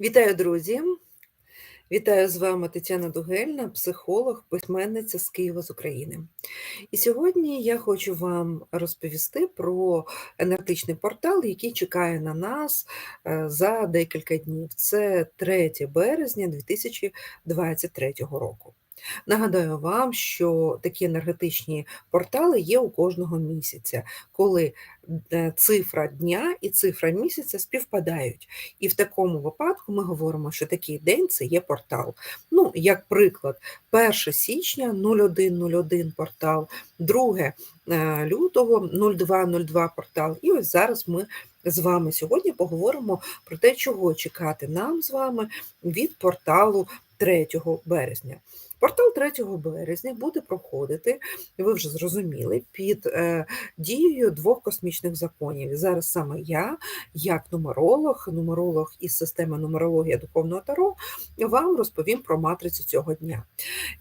Вітаю, друзі! Вітаю з вами Тетяна Дугельна, психолог, письменниця з Києва з України. І сьогодні я хочу вам розповісти про енергетичний портал, який чекає на нас е, за декілька днів. Це 3 березня 2023 року. Нагадаю вам, що такі енергетичні портали є у кожного місяця, коли е, цифра дня і цифра місяця співпадають. І в такому випадку ми говоримо, що такий день це є портал. Ну, як приклад, 1 січня 0101 портал, 2 е, лютого 0202 портал. І ось зараз ми з вами сьогодні поговоримо про те, чого чекати нам з вами від порталу 3 березня. Портал 3 березня буде проходити, ви вже зрозуміли, під е, дією двох космічних законів. Зараз саме я, як нумеролог, нумеролог із системи нумерологія духовного таро, вам розповім про матрицю цього дня.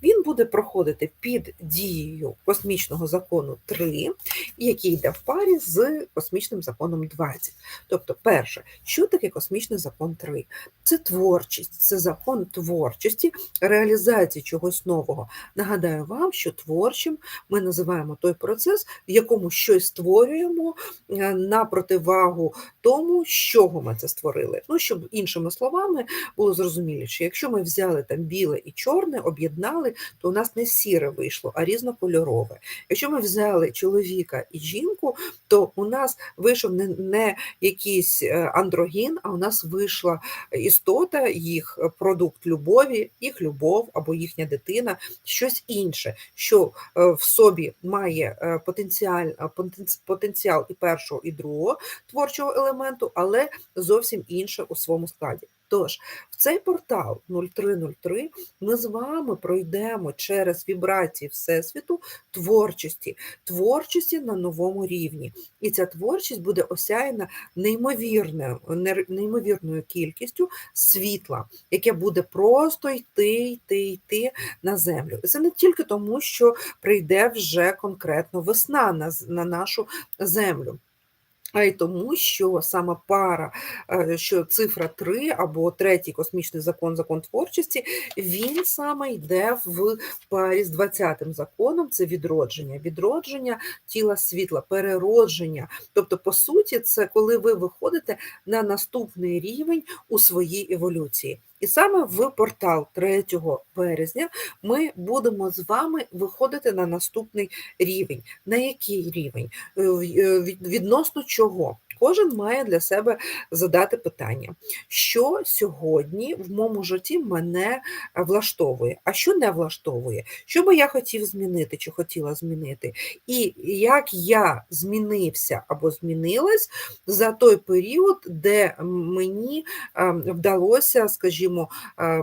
Він буде проходити під дією космічного закону 3, який йде в парі з космічним законом 20. Тобто, перше, що таке космічний закон 3? Це творчість, це закон творчості, реалізації чогось чогось нового. Нагадаю вам, що творчим ми називаємо той процес, в якому щось створюємо е, на противагу тому, з чого ми це створили. Ну, щоб іншими словами було зрозуміліше, якщо ми взяли там біле і чорне, об'єднали, то у нас не сіре вийшло, а різнокольорове. Якщо ми взяли чоловіка і жінку, то у нас вийшов не, не якийсь е, андрогін, а у нас вийшла істота, їх продукт любові, їх любов або їхня дитина, щось інше, що е, в собі має е, потенціал, е, потенціал і першого, і другого творчого елементу, але зовсім інше у своєму складі. Тож, в цей портал 0303 ми з вами пройдемо через вібрації Всесвіту творчості, творчості на новому рівні. І ця творчість буде осяяна неймовірною, неймовірною кількістю світла, яке буде просто йти, йти, йти на землю. І це не тільки тому, що прийде вже конкретно весна на, на нашу землю а й тому, що саме пара, е, що цифра 3 або третій космічний закон, закон творчості, він саме йде в парі з 20-м законом, це відродження, відродження тіла світла, переродження. Тобто, по суті, це коли ви виходите на наступний рівень у своїй еволюції. І саме в портал 3 березня ми будемо з вами виходити на наступний рівень. На який рівень? Е, е, відносно чого? Кожен має для себе задати питання, що сьогодні в моєму житті мене влаштовує, а що не влаштовує, що би я хотів змінити чи хотіла змінити, і як я змінився або змінилась за той період, де мені вдалося, скажімо,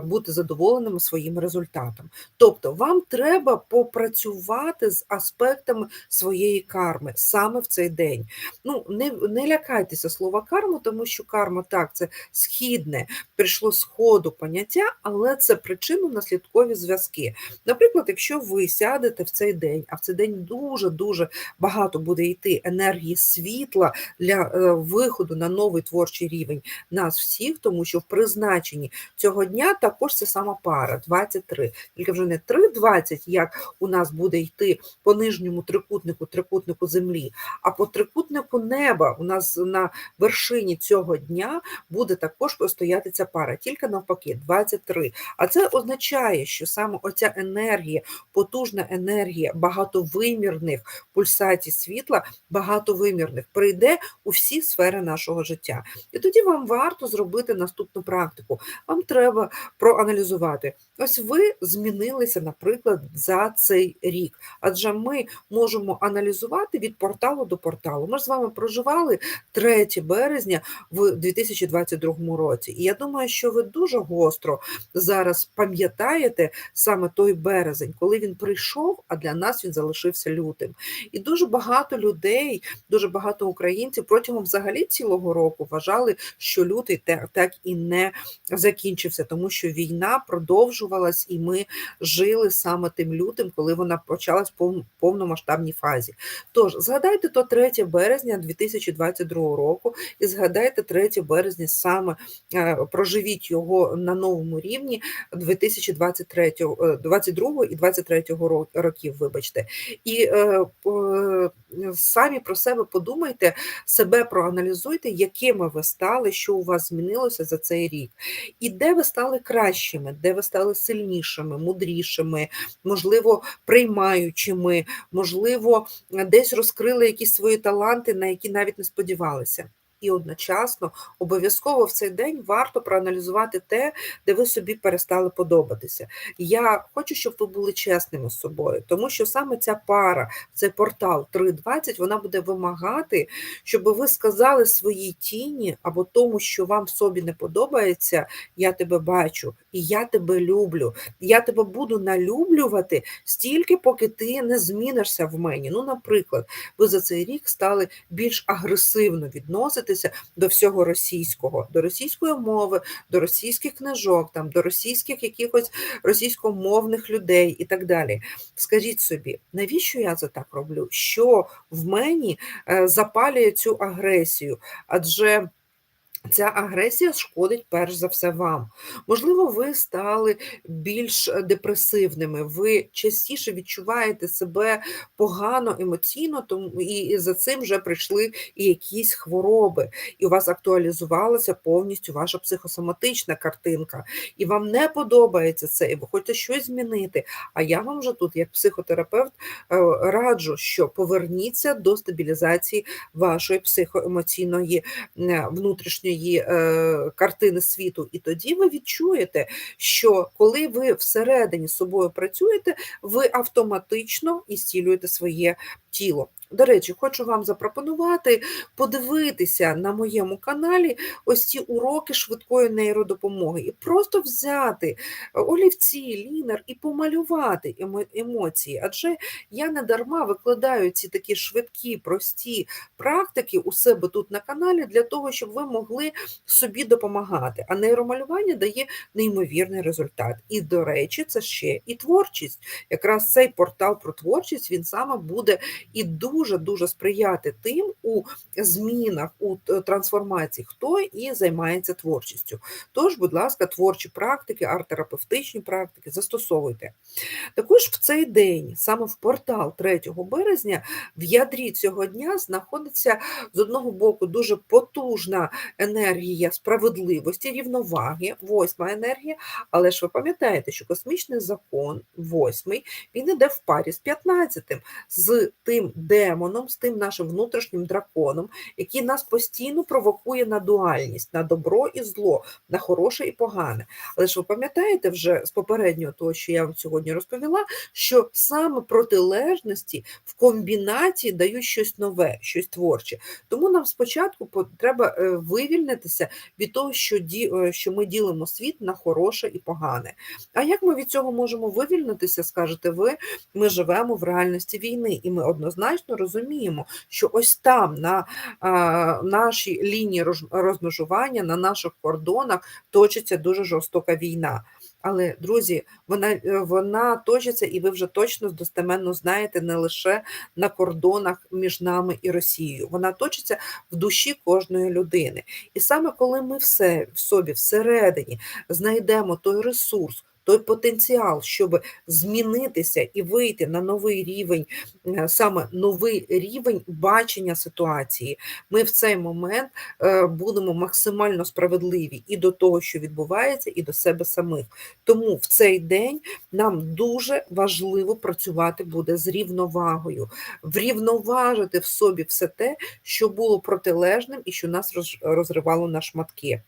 бути задоволеним своїм результатом. Тобто, вам треба попрацювати з аспектами своєї карми саме в цей день. Ну, не, не лякайте лякайтеся слова карма, тому що карма так, це східне, прийшло сходу поняття, але це причинно-наслідкові зв'язки. Наприклад, якщо ви сядете в цей день, а в цей день дуже-дуже багато буде йти енергії світла для е, виходу на новий творчий рівень нас всіх, тому що в призначенні цього дня також це сама пара 23, тільки вже не 3,20, як у нас буде йти по нижньому трикутнику, трикутнику землі, а по трикутнику неба у нас на вершині цього дня буде також стояти ця пара, тільки навпаки, 23. А це означає, що саме оця енергія, потужна енергія багатовимірних пульсацій світла, багатовимірних, прийде у всі сфери нашого життя. І тоді вам варто зробити наступну практику. Вам треба проаналізувати. Ось ви змінилися, наприклад, за цей рік. Адже ми можемо аналізувати від порталу до порталу. Ми ж з вами проживали 3 березня в 2022 році. І я думаю, що ви дуже гостро зараз пам'ятаєте саме той березень, коли він прийшов, а для нас він залишився лютим. І дуже багато людей, дуже багато українців протягом взагалі цілого року вважали, що лютий так і не закінчився, тому що війна продовжувалась, і ми жили саме тим лютим, коли вона почалась в повномасштабній фазі. Тож згадайте то 3 березня 2022 22 року і згадайте 3 березня саме, е, проживіть його на новому рівні 2023, 22 і 23 років, вибачте. І е, самі про себе подумайте, себе проаналізуйте, якими ви стали, що у вас змінилося за цей рік. І де ви стали кращими, де ви стали сильнішими, мудрішими, можливо, приймаючими, можливо, десь розкрили якісь свої таланти, на які навіть не сподівалися сподівалися і одночасно обов'язково в цей день варто проаналізувати те, де ви собі перестали подобатися. Я хочу, щоб ви були чесними з собою, тому що саме ця пара, цей портал 3.20, вона буде вимагати, щоб ви сказали своїй тіні або тому, що вам собі не подобається, я тебе бачу і я тебе люблю. Я тебе буду налюблювати стільки, поки ти не змінишся в мені. Ну, наприклад, ви за цей рік стали більш агресивно відносити відноситися до всього російського, до російської мови, до російських книжок, там, до російських якихось російськомовних людей і так далі. Скажіть собі, навіщо я це так роблю? Що в мені е, запалює цю агресію? Адже Ця агресія шкодить перш за все вам. Можливо, ви стали більш депресивними, ви частіше відчуваєте себе погано емоційно, тому і за цим вже прийшли і якісь хвороби, і у вас актуалізувалася повністю ваша психосоматична картинка, і вам не подобається це, і ви хочете щось змінити. А я вам вже тут, як психотерапевт, е, раджу, що поверніться до стабілізації вашої психоемоційної е, внутрішньої е, картини світу, і тоді ви відчуєте, що коли ви всередині з собою працюєте, ви автоматично і стілюєте своє тіло. До речі, хочу вам запропонувати подивитися на моєму каналі ось ці уроки швидкої нейродопомоги і просто взяти олівці, лінер і помалювати емоції. Адже я не дарма викладаю ці такі швидкі, прості практики у себе тут на каналі для того, щоб ви могли собі допомагати. А нейромалювання дає неймовірний результат. І, до речі, це ще і творчість. Якраз цей портал про творчість він саме буде і дуже-дуже сприяти тим у змінах, у трансформації, хто і займається творчістю. Тож, будь ласка, творчі практики, арт-терапевтичні практики застосовуйте. Також в цей день, саме в портал 3 березня, в ядрі цього дня знаходиться з одного боку дуже потужна енергія справедливості, рівноваги, восьма енергія. Але ж ви пам'ятаєте, що космічний закон, восьмий, він іде в парі з 15-тим, з тим демоном, з тим нашим внутрішнім драконом, який нас постійно провокує на дуальність, на добро і зло, на хороше і погане. Але ж ви пам'ятаєте вже з попереднього того, що я вам сьогодні розповіла, що саме протилежності в комбінації дають щось нове, щось творче. Тому нам спочатку треба е, вивільнитися від того, що е, що ми ділимо світ на хороше і погане. А як ми від цього можемо вивільнитися, скажете ви? Ми живемо в реальності війни, і ми однозначно розуміємо, що ось там, на нашій лінії розмежування, на наших кордонах точиться дуже жорстока війна. Але, друзі, вона е, вона точиться, і ви вже точно достеменно знаєте не лише на кордонах між нами і Росією. Вона точиться в душі кожної людини. І саме коли ми все в собі всередині знайдемо той ресурс той потенціал, щоб змінитися і вийти на новий рівень, е, саме новий рівень бачення ситуації, ми в цей момент е, будемо максимально справедливі і до того, що відбувається, і до себе самих. Тому в цей день нам дуже важливо працювати буде з рівновагою, врівноважити в собі все те, що було протилежним і що нас розривало на шматки.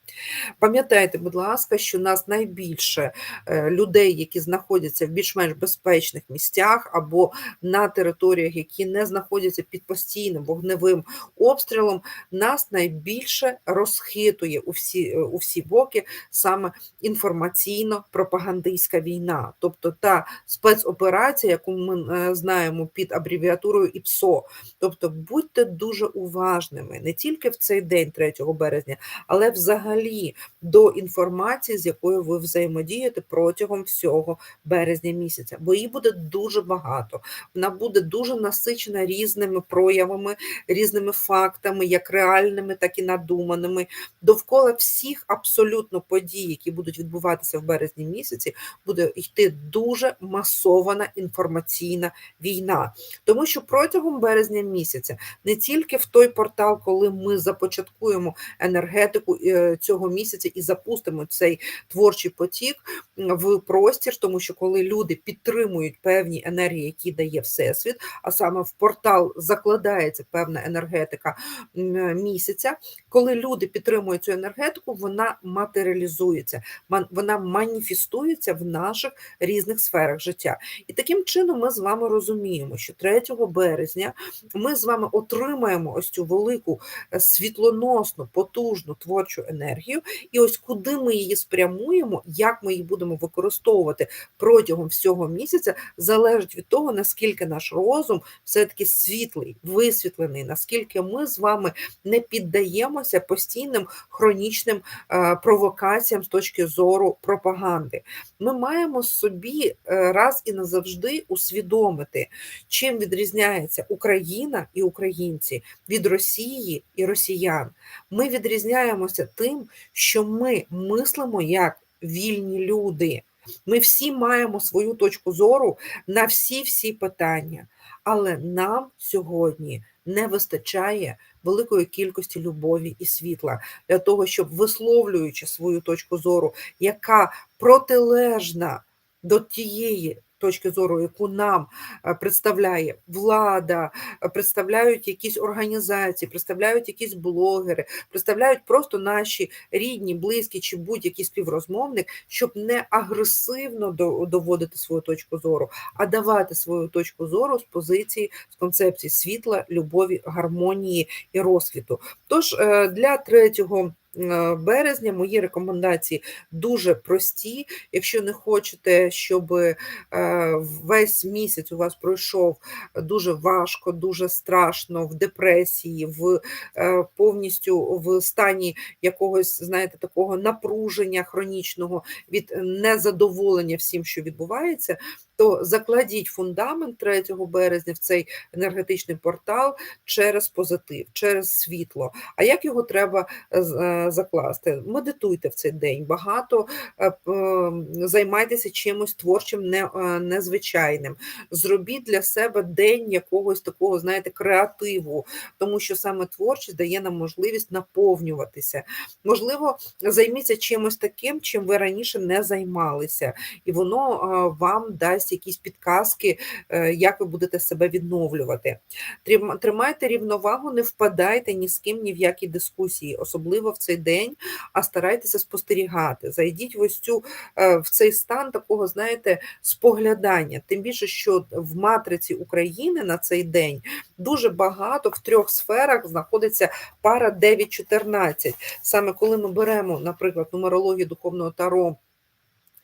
Пам'ятайте, будь ласка, що нас найбільше е, людей, які знаходяться в більш-менш безпечних місцях або на територіях, які не знаходяться під постійним вогневим обстрілом, нас найбільше розхитує у всі у всі боки саме інформаційно-пропагандистська війна, тобто та спецоперація, яку ми е, знаємо під абревіатурою ІПСО. Тобто будьте дуже уважними не тільки в цей день, 3 березня, але взагалі до інформації, з якою ви взаємодієте про протягом всього березня місяця, бо її буде дуже багато. Вона буде дуже насичена різними проявами, різними фактами, як реальними, так і надуманими. Довкола всіх абсолютно подій, які будуть відбуватися в березні місяці, буде йти дуже масована інформаційна війна. Тому що протягом березня місяця не тільки в той портал, коли ми започаткуємо енергетику е, цього місяця і запустимо цей творчий потік в простір, тому що коли люди підтримують певні енергії, які дає Всесвіт, а саме в портал закладається певна енергетика місяця, коли люди підтримують цю енергетику, вона матеріалізується, вона маніфестується в наших різних сферах життя. І таким чином ми з вами розуміємо, що 3 березня ми з вами отримаємо ось цю велику е, світлоносну, потужну творчу енергію, і ось куди ми її спрямуємо, як ми її будемо використовувати протягом всього місяця, залежить від того, наскільки наш розум все-таки світлий, висвітлений, наскільки ми з вами не піддаємося постійним хронічним е, провокаціям з точки зору пропаганди. Ми маємо собі е, раз і назавжди усвідомити, чим відрізняється Україна і українці від Росії і росіян. Ми відрізняємося тим, що ми мислимо як вільні люди. Ми всі маємо свою точку зору на всі-всі питання, але нам сьогодні не вистачає великої кількості любові і світла для того, щоб висловлюючи свою точку зору, яка протилежна до тієї точки зору, яку нам е, представляє влада, е, представляють якісь організації, представляють якісь блогери, представляють просто наші рідні, близькі чи будь-який співрозмовник, щоб не агресивно доводити свою точку зору, а давати свою точку зору з позиції, з концепції світла, любові, гармонії і розквіту. Тож е, для третього. Е, березня. Мої рекомендації дуже прості. Якщо не хочете, щоб е, весь місяць у вас пройшов дуже важко, дуже страшно, в депресії, в е, повністю в стані якогось, знаєте, такого напруження хронічного від незадоволення всім, що відбувається, то закладіть фундамент 3 березня в цей енергетичний портал через позитив, через світло. А як його треба е, е, закласти? Медитуйте в цей день, багато е, займайтеся чимось творчим, незвичайним. Зробіть для себе день якогось такого, знаєте, креативу, тому що саме творчість дає нам можливість наповнюватися. Можливо, займіться чимось таким, чим ви раніше не займалися, і воно вам дасть якісь підказки, е, як ви будете себе відновлювати. Тримайте рівновагу, не впадайте ні з ким, ні в які дискусії, особливо в цей день, а старайтеся спостерігати. Зайдіть в ось цю е, в цей стан такого, знаєте, споглядання. Тим більше, що в матриці України на цей день дуже багато в трьох сферах знаходиться пара 9-14. Саме коли ми беремо, наприклад, нумерологію духовного таро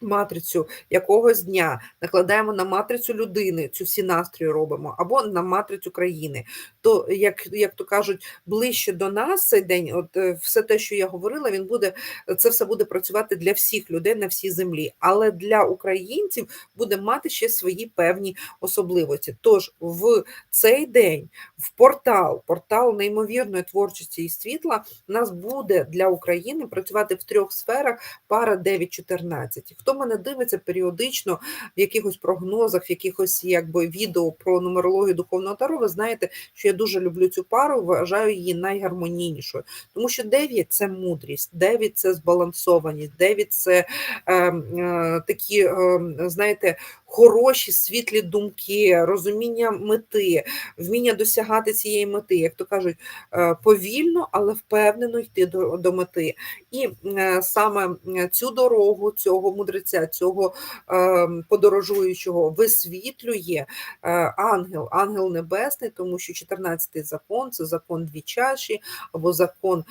матрицю якогось дня, накладаємо на матрицю людини, цю всі настрої робимо, або на матрицю країни. То, як як то кажуть, ближче до нас цей день, от е, все те, що я говорила, він буде це все буде працювати для всіх людей на всій землі, але для українців буде мати ще свої певні особливості. Тож в цей день в портал, портал неймовірної творчості і світла, нас буде для України працювати в трьох сферах пара 9-14. Хто мене дивиться періодично в якихось прогнозах, в якихось якби відео про нумерологію духовного таро, ви знаєте, що я дуже люблю цю пару, вважаю її найгармонійнішою. Тому що 9 – це мудрість, 9 – це збалансованість, 9 – це е, е, такі, е, знаєте, хороші світлі думки, розуміння мети, вміння досягати цієї мети, як то кажуть, е, повільно, але впевнено йти до, до мети. І е, саме цю дорогу цього мудреця, цього е, подорожуючого висвітлює ангел, ангел небесний, тому що 14-й закон це закон дві чаші або закон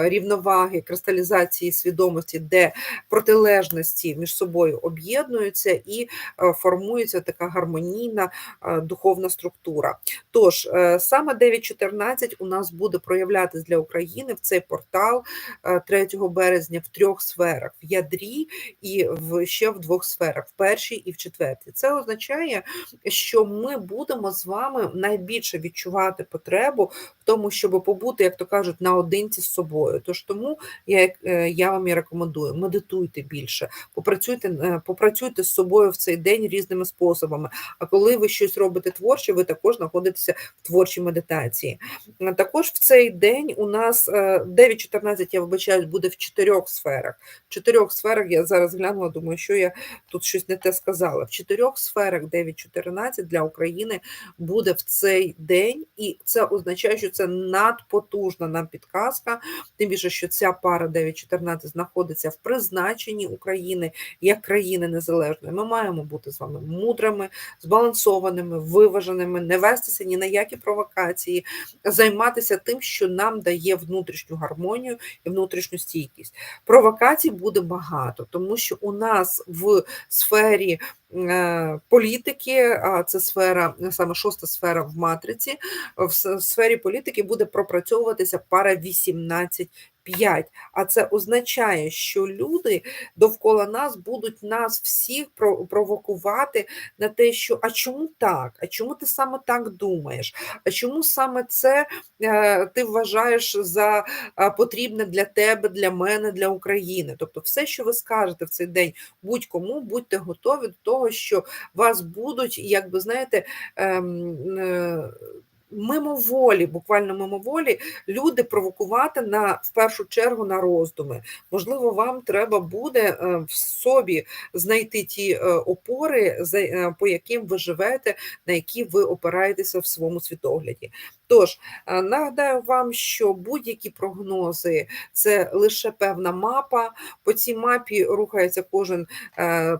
рівноваги, кристалізації свідомості, де протилежності між собою об'єднуються і Е, формується така гармонійна е, духовна структура. Тож е, саме 9.14 у нас буде проявлятись для України в цей портал 3 березня в трьох сферах: в ядрі і в ще в двох сферах: в першій і в четвертій. Це означає, що ми будемо з вами найбільше відчувати потребу в тому, щоб побути, як то кажуть, наодинці з собою. Тож тому я е, я вам і рекомендую: медитуйте більше, попрацюйте, е, попрацюйте з собою в цей день різними способами. А коли ви щось робите творче, ви також знаходитеся в творчій медитації. Е, також в цей день у нас 9.14, я вибачаюсь, буде в чотирьох сферах. В чотирьох сферах я зараз глянула, думаю, що я тут щось не те сказала. В чотирьох сферах 9.14 для України буде в цей день, і це означає, що це надпотужна нам підказка. Тим більше, що ця пара 9.14 знаходиться в призначенні України як країни незалежної. Ми маємо бути з вами мудрими, збалансованими, виваженими, не вестися ні на які провокації, займатися тим, що нам дає внутрішню гармонію і внутрішню стійкість. Провокацій буде багато, тому що у нас в сфері Е, політики, а це сфера, саме шоста сфера в матриці. В сфері політики буде пропрацьовуватися пара 18 5. А це означає, що люди довкола нас будуть нас всіх провокувати на те, що а чому так? А чому ти саме так думаєш? А чому саме це е, ти вважаєш за потрібне для тебе, для мене, для України? Тобто, все, що ви скажете в цей день, будь-кому, будьте готові до того, що вас будуть, як би знаєте, ем, е, мимоволі, буквально мимоволі, люди провокувати на в першу чергу на роздуми. Можливо, вам треба буде е, в собі знайти ті е, опори, е, по яким ви живете, на які ви опираєтеся в своєму світогляді. Тож нагадаю вам, що будь-які прогнози це лише певна мапа. По цій мапі рухається кожен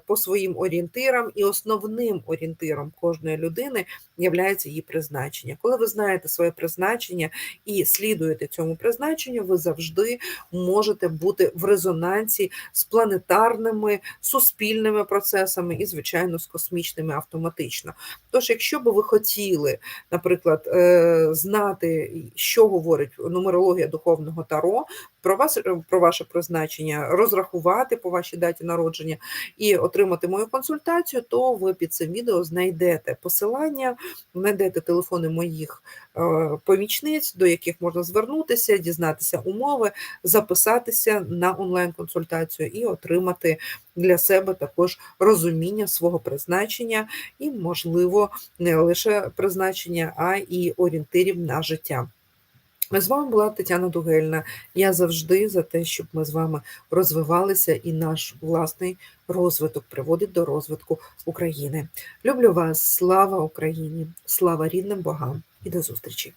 по своїм орієнтирам, і основним орієнтиром кожної людини є її призначення. Коли ви знаєте своє призначення і слідуєте цьому призначенню, ви завжди можете бути в резонансі з планетарними суспільними процесами і, звичайно, з космічними автоматично. Тож, якщо би ви хотіли, наприклад, е, знати, що говорить нумерологія духовного таро, про вас про ваше призначення, розрахувати по вашій даті народження і отримати мою консультацію, то ви під цим відео знайдете посилання, знайдете телефони моїх е, помічниць, до яких можна звернутися, дізнатися умови, записатися на онлайн-консультацію і отримати для себе також розуміння свого призначення і, можливо, не лише призначення, а і орієнтирів на життя. З вами була Тетяна Дугельна. Я завжди за те, щоб ми з вами розвивалися, і наш власний розвиток приводить до розвитку України. Люблю вас, слава Україні, слава рідним богам і до зустрічі!